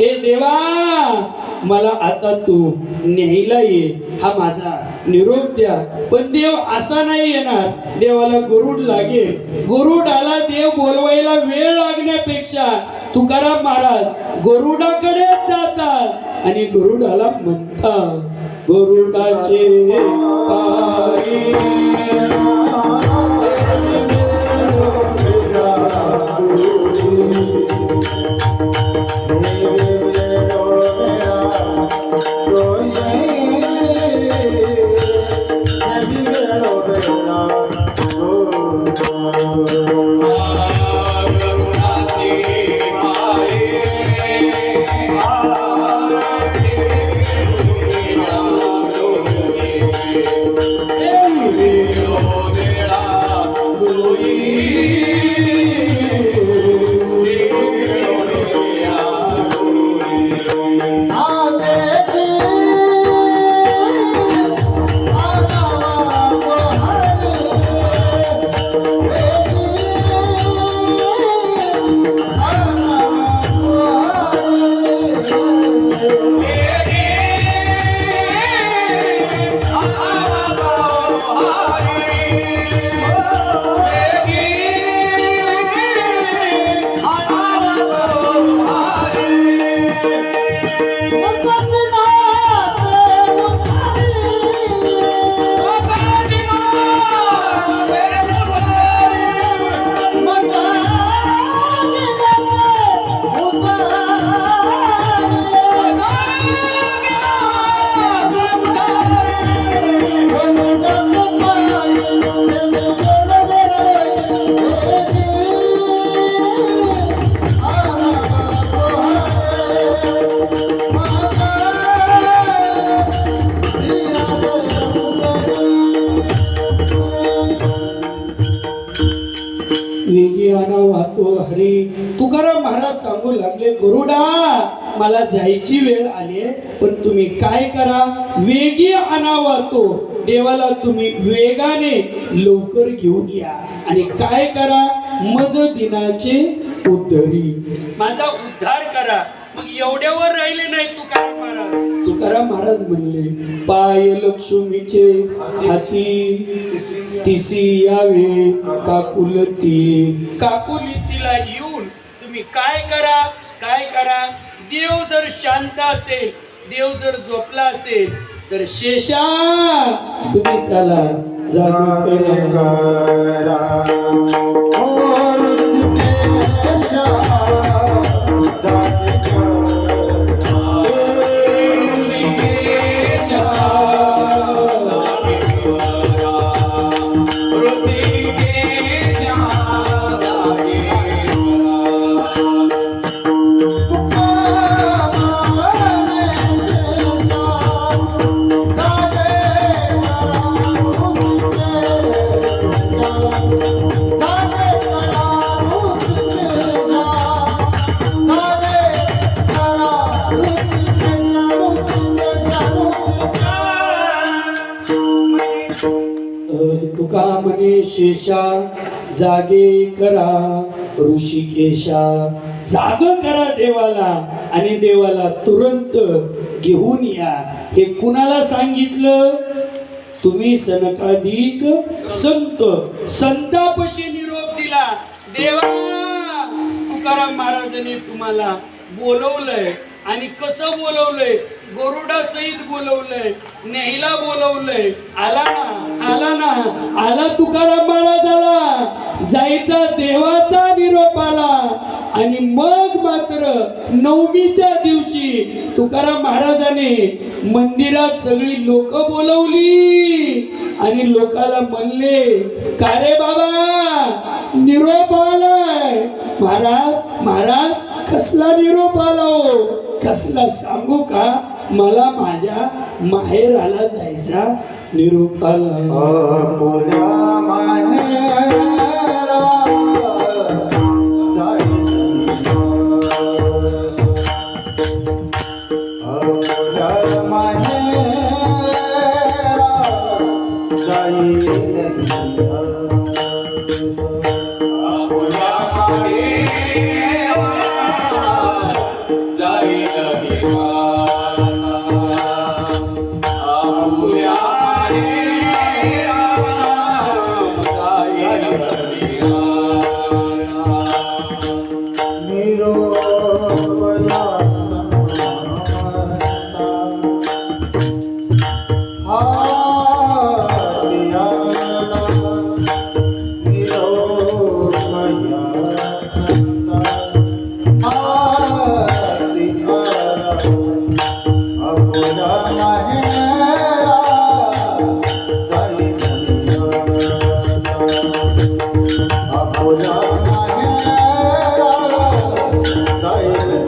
ए देवा मला आता तू न्यायला ये. हा माझा निरोप द्या. पण देव असा नाही येणार. देवाला गरुड लागेल. गुरुड आला देव बोलवायला वेळ लागण्यापेक्षा तुकाराम महाराज गरुडाकडे जातात आणि गरुडाला म्हणतात गरुडाचे पाय वेगी आना वाहतो हरी तुकाराम महाराज सांगू लागले गरुडा! मला जायची वेळ आली पण तुम्ही काय करा? वेगी आणा वाहतो. देवाला तुम्ही वेगाने लवकर घेऊन या. आणि काय करा? मज दिनाचे उद्धरी माझा उद्धार करा. मग एवढ्यावर राहिले नाही तू काय महाराज तुकाराम महाराज म्हणले पाय लक्ष्मीचे हाती तिसी यावे काकुलती काकुलतीला येऊन तुम्ही काय करा? काय करा? देव जर शांत असेल देव जर झोपला असेल तर शेषा तुम्ही त्याला जागू करा. तुका म्हणे शेषा जागे करा ऋषिकेशा. जाग करा देवाला आणि देवाला तुरंत घेऊन या. हे कुणाला सांगितलं? तुम्ही सनकाधिक संत संतापशी निरोप दिला. देवा तुकाराम महाराजांनी तुम्हाला बोलवलंय आणि कसं बोलवलंय? गोरुडा सहित बोलवलंय नेहला बोलवलंय. आला ना आला ना आला तुकाराम महाराज आला जायचा देवाचा निरोप आला. आणि मग मात्र नवमीच्या दिवशी तुकाराम महाराजाने मंदिरात सगळी लोक बोलवली. आणि लोकाला म्हणले का रे बाबा निरोप आलाय. महाराज महाराज कसला निरोप आला हो? कसला सांगू का? मला माझ्या माहेराला जायचा निरोप Thank you. নীরব